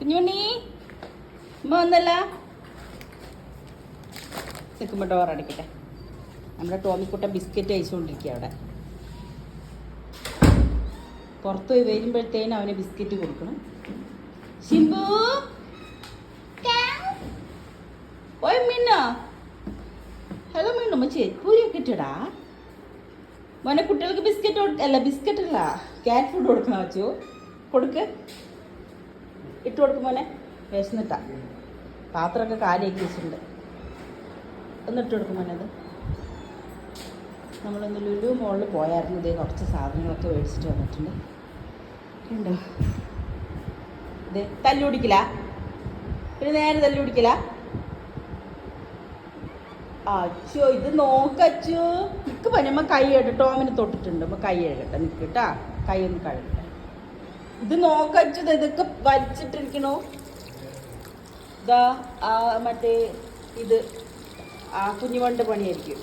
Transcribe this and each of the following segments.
കുഞ്ഞുമണി ഉമ്മ വന്നല്ല. നിൽക്കുമ്പോൾ ഡോർ അടയ്ക്കട്ടെ നമ്മുടെ ടോമിക്കുട്ട ബിസ്ക്കറ്റ് അയച്ചുകൊണ്ടിരിക്കുക അവിടെ. പുറത്ത് പോയി വരുമ്പോഴത്തേനും അവന് ബിസ്ക്കറ്റ് കൊടുക്കണം. ശിംബു ഓയ് മിന്ന. ഹലോ മീനു മച്ചേ പൂരിയൊക്കെ ഇട്ടടാ. മോനെ കുട്ടികൾക്ക് ബിസ്ക്കറ്റ് അല്ല ബിസ്ക്കറ്റ് അല്ല ക്യാറ്റ് ഫുഡ് കൊടുക്കണോ അച്ചു? കൊടുക്ക്. ഇട്ട് കൊടുക്കും മോനെ. വിശന്നിട്ടാ. പാത്രമൊക്കെ കാലിയാക്കി വെച്ചിട്ടുണ്ട്. ഒന്ന് ഇട്ട് കൊടുക്കും മോനെ അത്. നമ്മളൊന്ന് ലുലു മോളിൽ പോയായിരുന്നു. ഇതേ കുറച്ച് സാധനങ്ങളൊക്കെ മേടിച്ചിട്ട് വന്നിട്ടുണ്ട്. ഉണ്ടോ ഇതേ തല്ലു പിടിക്കില്ല. പിന്നെ നേരെ തല്ലു പിടിക്കില്ല. അച്ചോ ഇത് നോക്കച്ചോ പനി പനമ്മ കൈ കേട്ടോ ടോമിന് തൊട്ടിട്ടുണ്ട്. അമ്മ കൈ കഴുകട്ടെ. നിക്ക് കേട്ടാ. കൈ ഒന്ന് കഴുകട്ടെ. ഇത് നോക്കച്ചത് ഇതൊക്കെ വലിച്ചിട്ടിരിക്കണോ. ഇതാ ആ മറ്റേ ഇത് ആ കുഞ്ഞുവണ്ട് പണിയായിരിക്കും.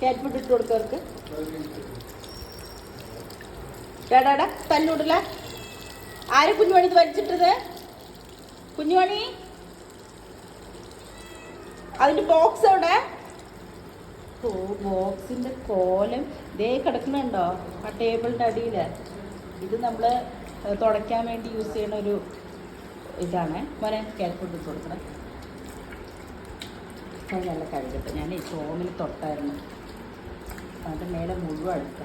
ക്യാറ്റ് ഫുഡ് ഇട്ട് കൊടുക്കവർക്ക് ഡാടാടാ തല്ലൂടില്ല ആര് കുഞ്ഞുമണി ഇത് വലിച്ചിട്ടത്? കുഞ്ഞുമണി? അതിന്റെ ബോക്സ് എവിടെ? ഓ ബോക്സിന്റെ കോലം ഇതേ കിടക്കുന്നുണ്ടോ? ആ ടേബിളിന്റെ അടിയിൽ ഇത് നമ്മൾ തുടയ്ക്കാൻ വേണ്ടി യൂസ് ചെയ്യുന്ന ഒരു ഇതാണ്. മോനെ കാൽഫുഡ് ഇട്ട് കൊടുക്കണം. നല്ല കഴുകട്ടെ. ഞാൻ ഈ ചോമിൽ തൊട്ടായിരുന്നു. അതിന്റെ മേലെ മുഴുവൻ അടുത്ത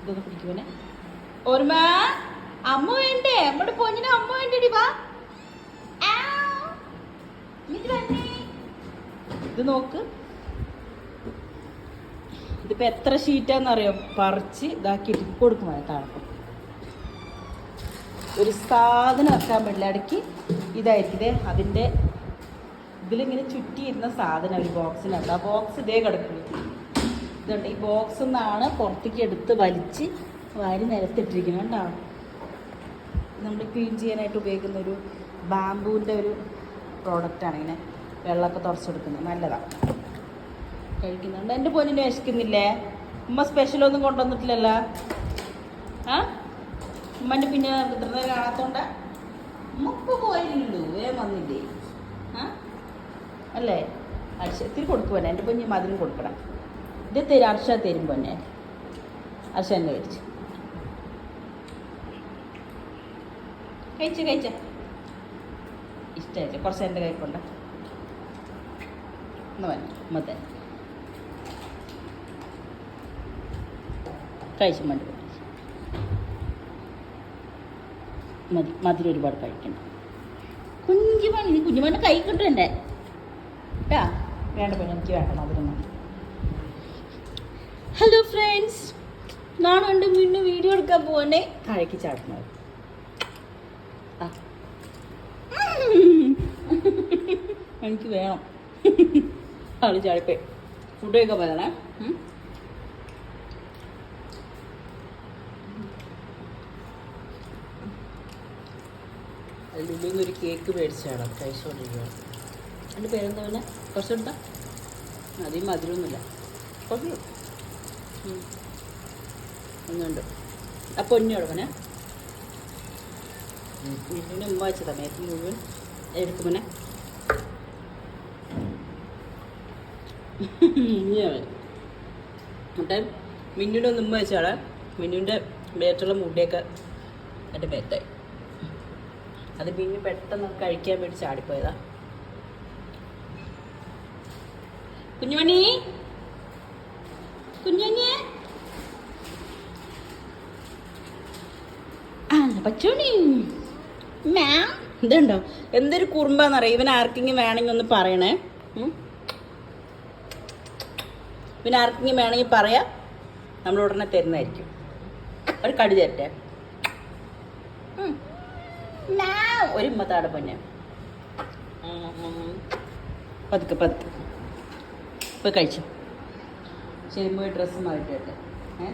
ഇതൊന്ന് പിടിക്കുവനെ ഓർമ്മ അമ്മ വേണ്ടേ? നമ്മുടെ പൊന്നിന് അമ്മ വേണ്ടടി വാ. ഇത് നോക്ക്. ഇതിപ്പോ എത്ര ഷീറ്റാന്നറിയോ? പറിച്ച് ഇതാക്കിയിട്ട് കൊടുക്കും താഴെ ഒരു സാധനം വെക്കാൻ പറ്റില്ല. ഇടയ്ക്ക് ഇതായിരിക്കും. ഇതേ അതിന്റെ ഇതിലിങ്ങനെ ചുറ്റിയിരുന്ന സാധനം ഒരു ബോക്സിനകത്ത്. ആ ബോക്സ് ഇതേ കിടക്കുന്നു. ഇതുണ്ട്. ഈ ബോക്സിൽ നിന്നാണ് പുറത്തേക്ക് എടുത്ത് വലിച്ച് വാരി നിരത്തിട്ടിരിക്കുന്നത് കൊണ്ടാണ്? നമ്മൾ ക്ലീൻ ചെയ്യാനായിട്ട് ഉപയോഗിക്കുന്ന ഒരു ബാമ്പൂവിന്റെ ഒരു പ്രോഡക്റ്റാണ് ഇങ്ങനെ വെള്ളമൊക്കെ തുറച്ചെടുക്കുന്നത്. നല്ലതാണ്. കഴിക്കുന്നുണ്ട്. എന്റെ പോലും വിശക്കുന്നില്ലേ ഉമ്മ സ്പെഷ്യലൊന്നും കൊണ്ടുവന്നിട്ടില്ലല്ലോ. ആ? ഉമ്മന്റെ പിന്നെ വിതൃത കാണാത്തോണ്ട ഉമ്മക്ക് പോയില്ലല്ലോ വേഗം വന്നില്ലേ? ആ? അല്ലേ? അർഷ ഇത്തിരി കൊടുക്കുവനെ എന്റെ പൊന്നി മധുരം കൊടുക്കണം. ഇത് തരും അർഷ തരും പൊന്നെ. അർഷ എന്നെ കഴിച്ചു കഴിച്ച കഴിച്ച. ഇഷ്ടമായില്ലേ? കുറച്ച് എന്റെ കൈ കൊണ്ട. എന്നാ മതി കഴിച്ചു മതി മതി മധുരം ഒരുപാട് കഴിക്കണം കുഞ്ഞുമണി നീ കുഞ്ഞുമണി കൈ കിട്ടും എന്റെ. കേട്ടാ വേണ്ട പിന്നെ എനിക്ക് വേണ്ട മധുരം മതി. ഹലോ ഫ്രണ്ട്സ് നാളുണ്ട് വീണ്ടും വീഡിയോ എടുക്കാൻ പോകണേ താഴേക്ക് ചാടുന്നത്. എനിക്ക് വേണം. ആൾ ചാടിപ്പേ ഫുഡ് കഴിക്കാൻ പോയതാണേ. ലുലുന്ന് ഒരു കേക്ക് മേടിച്ചാണ് കഴിച്ചുകൊണ്ടിരിക്കുകയാണ് എന്റെ പേരെന്താ പിന്നെ കുറച്ചെടുത്താ അധികം മധുരമൊന്നുമില്ല. കുറച്ച്. ഒന്നുണ്ട് ആ പൊന്നു കൊടുക്കണേ മിന്നുവിന് ഉമ്മ വെച്ചതാ. മേത്ത് മുഴുവൻ എടുക്കുമനെ എന്നിട്ട് മിന്നുവിന്റെ ഒന്ന് ഉമ്മ വെച്ചാളെ മിന്നുവിന്റെ മേത്തുള്ള മുടിയൊക്കെ എന്റെ മേത്തായി. അത് പിന്നെ പെട്ടെന്ന് കഴിക്കാൻ വേണ്ടി ചാടിപ്പോയതാ. കുഞ്ഞുമണി? കുഞ്ഞുമണിയെ? ആ പച്ചോണി. മാം ഇതുണ്ടോ? എന്തൊരു കുറുമ്പാന്നറിയാം? ഇവൻ ആർക്കെങ്കിലും വേണമെങ്കിൽ ഒന്ന് പറയണേ? ഇവൻ ആർക്കെങ്കിലും വേണമെങ്കിൽ പറയാം. നമ്മൾ ഉടനെ തരുന്നതായിരിക്കും. ഒരു കടി തരട്ടെ. ഒരു ഉമ്മത്താടെ പൊന്നെ. പതുക്കെ പതുക്കെ. പോയി കഴിച്ചു. ശരി പോയി ഡ്രസ്സ് മാറിയിട്ട് ഏ?